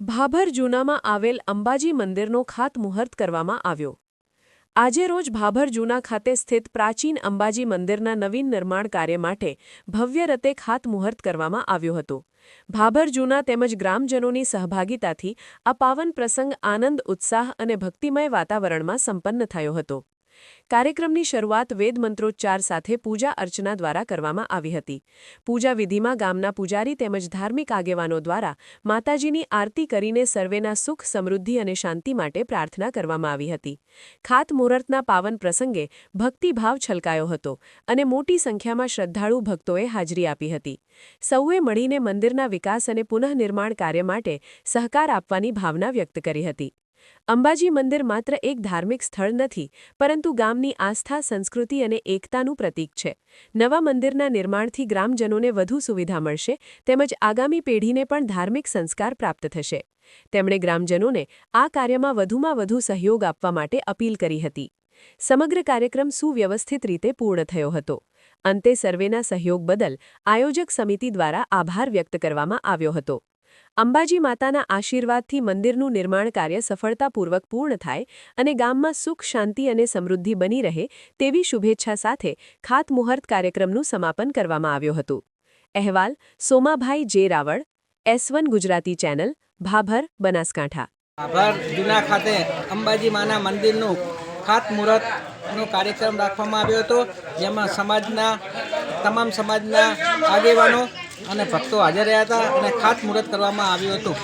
ભાભર જૂનામાં આવેલ અંબાજી મંદિરનો ખાતમુહૂર્ત કરવામાં આવ્યો. આજે રોજ ભાભર જૂના ખાતે સ્થિત પ્રાચીન અંબાજી મંદિરના નવીન નિર્માણ કાર્ય માટે ભવ્ય રતે ખાતમુહૂર્ત કરવામાં આવ્યો હતો. ભાભર જૂના તેમજ ગ્રામજનોની સહભાગિતાથી આ પાવન પ્રસંગ આનંદ, ઉત્સાહ અને ભક્તિમય વાતાવરણમાં સંપન્ન થયો હતો. કાર્યક્રમની શરૂઆત વેદ મંત્રોચ્ચાર સાથે પૂજા અર્ચના દ્વારા કરવામાં આવી હતી. પૂજા વિધિમાં ગામના પૂજારી તેમજ ધાર્મિક આગેવાનો દ્વારા માતાજીની આરતી કરીને સર્વેના સુખ, સમૃદ્ધિ અને શાંતિ માટે પ્રાર્થના કરવામાં આવી હતી. ખાતમુહૂર્તના પાવન પ્રસંગે ભક્તિભાવ છલકાયો હતો અને મોટી સંખ્યામાં શ્રદ્ધાળુ ભક્તોએ હાજરી આપી હતી. સૌએ મળીને મંદિરના વિકાસ અને પુનઃનિર્માણ કાર્ય માટે સહકાર આપવાની ભાવના વ્યક્ત કરી હતી. અંબાજી મંદિર માત્ર એક ધાર્મિક સ્થળ નથી, પરંતુ ગામની આસ્થા, સંસ્કૃતિ અને એકતાનું પ્રતીક છે. નવા મંદિરના નિર્માણથી ગ્રામજનોને વધુ સુવિધા મળશે, તેમજ આગામી પેઢીને પણ ધાર્મિક સંસ્કાર પ્રાપ્ત થશે. તેમણે ગ્રામજનોને આ કાર્યમાં વધુમાં વધુ સહયોગ આપવા માટે અપીલ કરી હતી. સમગ્ર કાર્યક્રમ સુવ્યવસ્થિત રીતે પૂર્ણ થયો હતો. અંતે સર્વેના સહયોગ બદલ આયોજક સમિતિ દ્વારા આભાર વ્યક્ત કરવામાં આવ્યો હતો. અંબાજી માતાના આશીર્વાદથી મંદિરનું નિર્માણ કાર્ય સફળતાપૂર્વક પૂર્ણ થાય અને ગામમાં સુખ, શાંતિ અને સમૃદ્ધિ બની રહે તેવી શુભેચ્છા સાથે ખાતમુહૂર્ત કાર્યક્રમનું સમાપન કરવામાં આવ્યું હતું. અહેવાલ Somabhai J Raval, S Gujarati channel, Bhabhar, Banaskantha. Bhabhar જૂના ખાતે અંબાજી માના મંદિરનું ખાતમુહૂર્તનો કાર્યક્રમ રાખવામાં આવ્યો હતો, જેમાં સમાજના, તમામ સમાજના આગેવાનો અને ભક્તો હાજર રહ્યા હતા અને ખાસ મુહૂર્ત કરવામાં આવ્યું હતું.